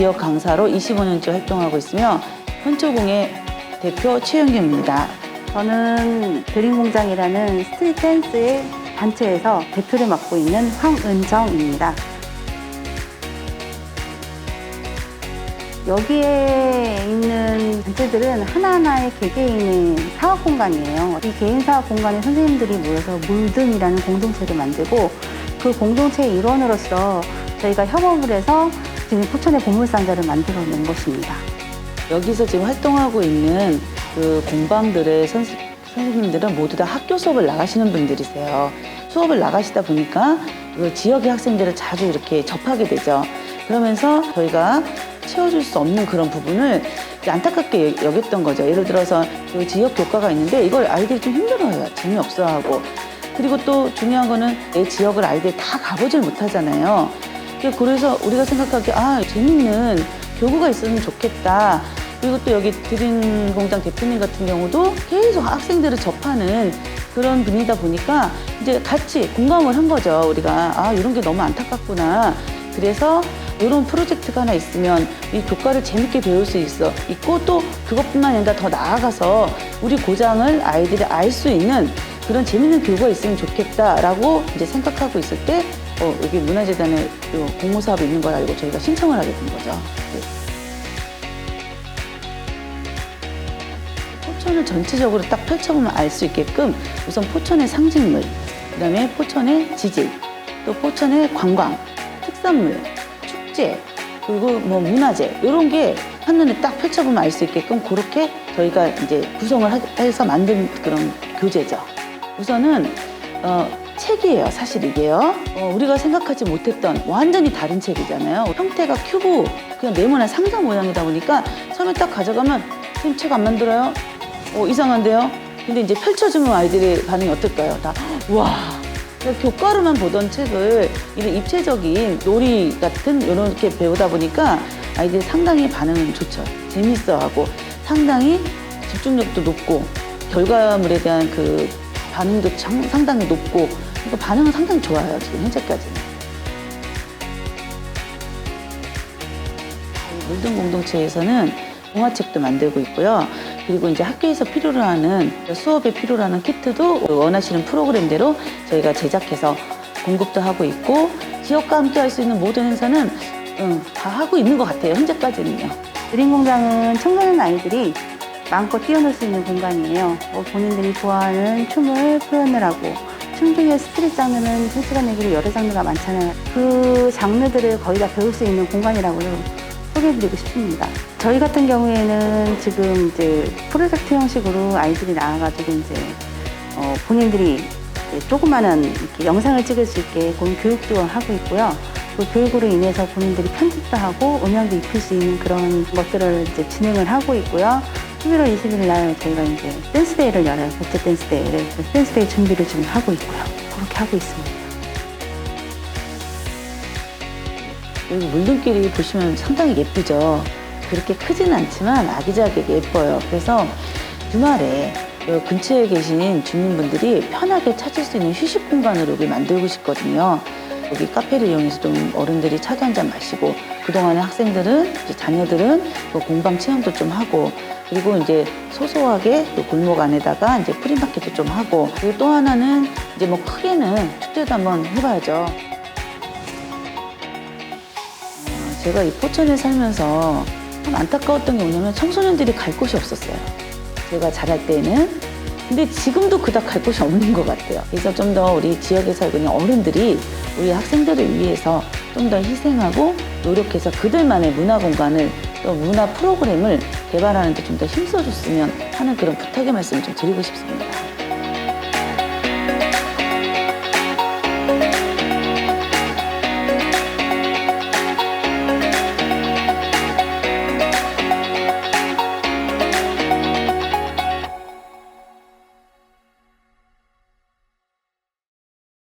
지역 강사로 25년째 활동하고 있으며 현초공의 대표 최영경입니다. 저는 드림공장이라는 스트릿 댄스의 단체에서 대표를 맡고 있는 황은정입니다. 여기에 있는 단체들은 하나하나의 개개인의 사업 공간이에요. 이 개인 사업 공간에 선생님들이 모여서 물든이라는 공동체를 만들고 그 공동체의 일원으로서 저희가 협업을 해서 지금 포천의 보물상자를 만들어 낸 것입니다. 여기서 지금 활동하고 있는 그 공방들의 선, 선생님들은 모두 다 학교 수업을 나가시는 분들이세요. 수업을 나가시다 보니까 그 지역의 학생들을 자주 이렇게 접하게 되죠. 그러면서 저희가 채워줄 수 없는 그런 부분을 안타깝게 여겼던 거죠. 예를 들어서 그 지역 교과가 있는데 이걸 아이들이 좀 힘들어해요. 재미없어 하고. 그리고 또 중요한 거는 내 지역을 아이들이 다 가보질 못하잖아요. 그래서 우리가 생각하기에 아 재밌는 교구가 있으면 좋겠다. 그리고 또 여기 드림 공장 대표님 같은 경우도 계속 학생들을 접하는 그런 분이다 보니까 이제 같이 공감을 한 거죠. 우리가 아 이런 게 너무 안타깝구나. 그래서 이런 프로젝트가 하나 있으면 이 교과를 재밌게 배울 수 있어 있고 또 그것뿐만 아니라 더 나아가서 우리 고장을 아이들이 알 수 있는 그런 재밌는 교구가 있으면 좋겠다라고 이제 생각하고 있을 때 어, 여기 문화재단에 요 공모 사업이 있는 걸 알고 저희가 신청을 하게 된 거죠. 네. 포천을 전체적으로 딱 펼쳐보면 알 수 있게끔 우선 포천의 상징물, 그 다음에 포천의 지질, 또 포천의 관광, 특산물, 축제, 그리고 뭐 문화재 이런 게 한눈에 딱 펼쳐보면 알 수 있게끔 그렇게 저희가 이제 구성을 하- 해서 만든 그런 교재죠. 우선은 어, 책이에요, 사실 이게요. 어, 우리가 생각하지 못했던 완전히 다른 책이잖아요. 형태가 큐브, 그냥 네모난 상자 모양이다 보니까 처음에 딱 가져가면 선생님 책 안 만들어요? 어, 이상한데요? 근데 이제 펼쳐주면 아이들의 반응이 어떨까요? 다, 와. 그러니까 교과로만 보던 책을 이런 입체적인 놀이 같은 이렇게 배우다 보니까 아이들이 상당히 반응은 좋죠. 재밌어하고 상당히 집중력도 높고 결과물에 대한 그 반응도 참- 상당히 높고 그러니까 반응은 상당히 좋아요. 지금 현재까지는. 물든 공동체에서는 동화책도 만들고 있고요. 그리고 이제 학교에서 필요로 하는 수업에 필요로 하는 키트도 원하시는 프로그램대로 저희가 제작해서 공급도 하고 있고 지역과 함께 할 수 있는 모든 행사는 응, 다 하고 있는 것 같아요. 현재까지는요. 드림공장은 청소년 아이들이 마음껏 뛰어놀 수 있는 공간이에요. 뭐 본인들이 좋아하는 춤을 표현을 하고 춤 중에 스트릿 장르는 솔직한 얘기로 여러 장르가 많잖아요. 그 장르들을 거의 다 배울 수 있는 공간이라고 소개해드리고 싶습니다. 저희 같은 경우에는 지금 이제 프로젝트 형식으로 아이들이 나와가지고 이제 어, 본인들이 조그마한 영상을 찍을 수 있게 그런 교육도 하고 있고요. 그 교육으로 인해서 본인들이 편집도 하고 음향도 입힐 수 있는 그런 것들을 이제 진행을 하고 있고요. 11월 20일 날 저희가 이제 댄스데이를 열어요. 국제 댄스데이를. 댄스데이 준비를 지금 하고 있고요. 그렇게 하고 있습니다. 여기 물등길이 보시면 상당히 예쁘죠. 그렇게 크지는 않지만 아기자기하게 예뻐요. 그래서 주말에 요 근처에 계신 주민분들이 편하게 찾을 수 있는 휴식 공간으로 여기 만들고 싶거든요. 여기 카페를 이용해서 좀 어른들이 차도 한 잔 마시고 그동안에 학생들은 자녀들은 그 공방 체험도 좀 하고 그리고 이제 소소하게 또 골목 안에다가 이제 프리마켓도 좀 하고 그리고 또 하나는 이제 뭐 크게는 축제도 한번 해봐야죠. 제가 이 포천에 살면서 참 안타까웠던 게 뭐냐면 청소년들이 갈 곳이 없었어요. 제가 자랄 때는. 근데 지금도 그닥 갈 곳이 없는 것 같아요. 그래서 좀 더 우리 지역에 살고 있는 어른들이 우리 학생들을 위해서 좀 더 희생하고 노력해서 그들만의 문화 공간을 또 문화 프로그램을 개발하는 데 좀 더 힘써줬으면 하는 그런 부탁의 말씀을 좀 드리고 싶습니다.